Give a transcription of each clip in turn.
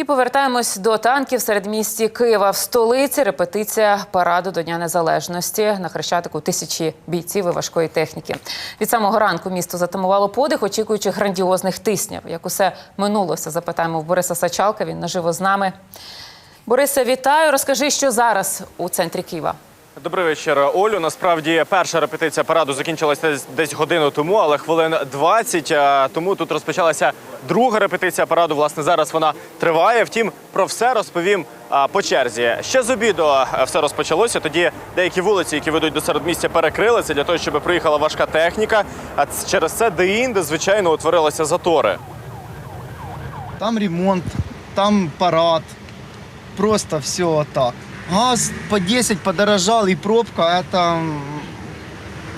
І повертаємось до танків серед місті Києва. В столиці репетиція параду до Дня Незалежності на хрещатику тисячі бійців і важкої техніки. Від самого ранку місто затамувало подих, очікуючи грандіозних тиснів. Як усе минулося, запитаємо в Бориса Сачалка. Він наживо з нами. Борисе, вітаю. Розкажи, що зараз у центрі Києва. Добрий вечір, Олю. Насправді перша репетиція параду закінчилася десь, годину тому, але хвилин 20 тому тут розпочалася друга репетиція параду. Власне, зараз вона триває. Втім, про все розповім по черзі. Ще з обіду все розпочалося. Тоді деякі вулиці, які ведуть до середмістя, перекрили це для того, щоб приїхала важка техніка. А через це де-інде, звичайно, утворилися затори. Там ремонт, там парад. Просто все так. Газ по 10 подорожал, и пробка это...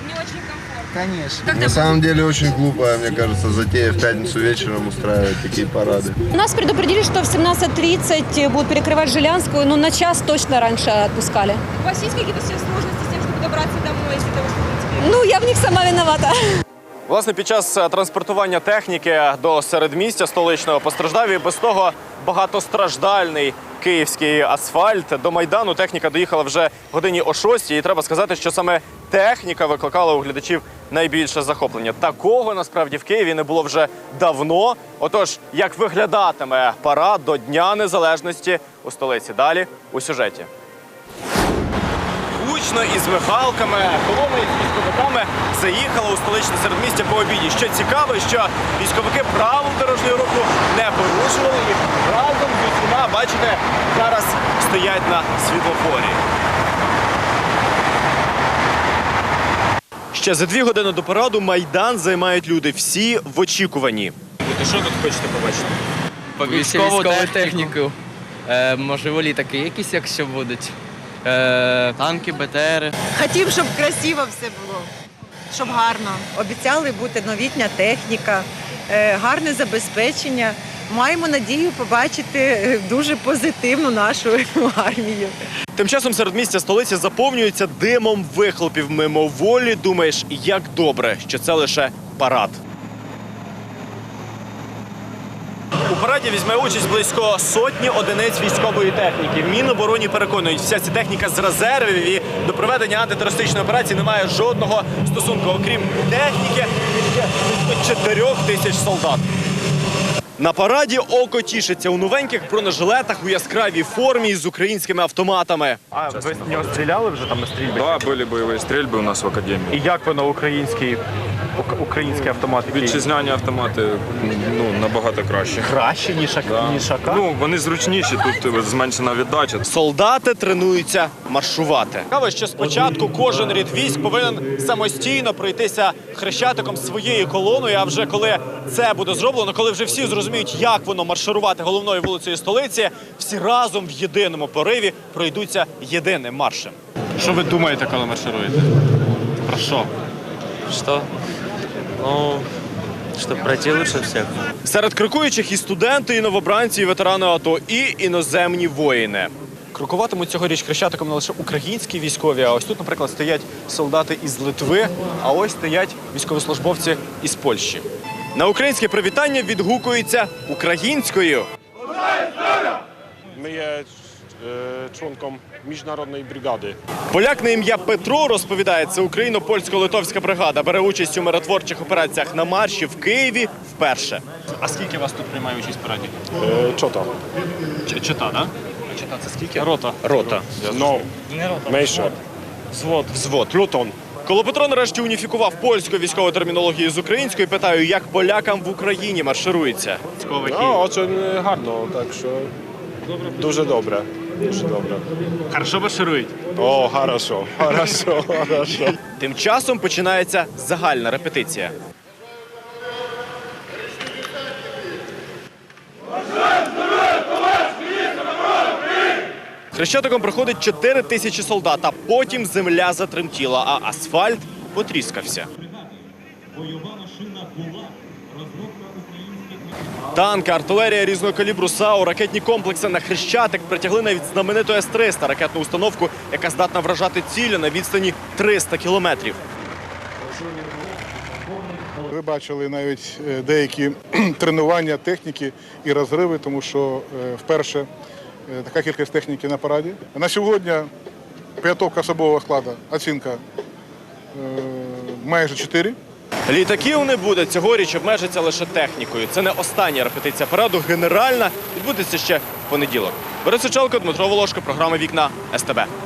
Не очень комфортно. Конечно. На самом деле очень глупая, мне кажется, затея в пятницу вечером устраивать такие парады. Нас предупредили, что в 17.30 будут перекрывать Жилянскую, но на час точно раньше отпускали. У вас есть какие-то все сложности с тем, чтобы добраться домой из-за того, что в принципе... Ну, я в них сама виновата. Власне, під час е, транспортування техніки до середмістя столичного постраждав і без того багатостраждальний київський асфальт. До майдану техніка доїхала вже годині о 6 І треба сказати, що саме техніка викликала у глядачів найбільше захоплення. Такого насправді в Києві не було вже давно. Отож, як виглядатиме парад до Дня Незалежності у столиці? Далі у сюжеті. Гучно із мигалками, колона із військовиками заїхала у столичне середмістя по обіді. Що цікаво, що військовики правил дорожнього руху не порушували їх разом з усіма, бачите, зараз стоять на світлофорі. Ще за дві години до параду майдан займають люди. Всі в очікуванні. Що тут хочете побачити? Військову, військову техніку. Е, можливо, літаки якісь, якщо будуть. Е, танки, БТРи. Хотів, щоб красиво все було, щоб гарно. Обіцяли бути новітня техніка, е, гарне забезпечення. Маємо надію побачити е, дуже позитивну нашу армію. Тим часом середмістя столиці заповнюється димом вихлопів. Мимоволі думаєш, як добре, що це лише парад. У параді візьме участь близько сотні одиниць військової техніки. В Мінобороні переконують, вся ця техніка з резервів і до проведення антитерористичної операції не має жодного стосунку, окрім техніки, ще близько 4 тисяч солдат. На параді око тішиться у новеньких бронежилетах у яскравій формі з українськими автоматами. А ви з нього стріляли вже там на стрільбі? Да, были боевые стрельбы у нас в академии. І як воно український український автомат? Вітчизняні автомати ну, набагато краще. краще ніж Да. ніж АК? Ну, вони зручніші, тут зменшена віддача. Солдати тренуються маршувати. Цікаво, що спочатку кожен рід військ повинен самостійно пройтися хрещатиком своєю колоною. А вже коли це буде зроблено, коли вже всі зрозуміють, як воно марширувати головною вулицею столиці, всі разом в єдиному пориві пройдуться єдиним маршем. Що ви думаєте, коли маршируєте? Про що? Що? Ну, щоб пройти лучше всіх. Серед крокуючих і студенти, і новобранці, і ветерани АТО, і іноземні воїни. Крокуватимуть цьогоріч хрещатиком не лише українські військові, а ось тут, наприклад, стоять солдати із Литви, а ось стоять військовослужбовці із Польщі. На українське привітання відгукується українською. Je e, członkom Międzynarodnej Brygady. Поляк на ім'я Петро розповідає, це україно-польсько-литовська бригада бере участь у миротворчих операціях на марші в Києві вперше. А скільки вас тут приймає участь в параді? E, Czota. Чита, да? Чита це скільки? Рота. Рота. No, mniejsze. Взвод. Взвод. Плютон. Коли Петро нарешті уніфікував польську військову термінологію з українською, питаю, як полякам в Україні марширується. No, очень гарно, так що дуже добре. Дуже добре. Хорошо марширують. О, хорошо, хорошо, хорошо. Тим часом починається загальна репетиція. Хрещатиком проходить 4 тисячі солдат, а потім земля затремтіла, а асфальт потріскався. Танки, артилерія різного калібру САУ, ракетні комплекси на Хрещатик притягли навіть знамениту С-300 ракетну установку, яка здатна вражати цілі на відстані 300 кілометрів. Ви бачили навіть е, деякі тренування техніки і розриви, тому що е, вперше е, така кількість техніки на параді. На сьогодні підготовка особового складу, оцінка майже 4. Літаків не буде. Цьогоріч обмежиться лише технікою. Це не остання репетиція параду. Генеральна відбудеться ще в понеділок. Борис Сичалко, Дмитро Волошко, програма Вікна СТБ.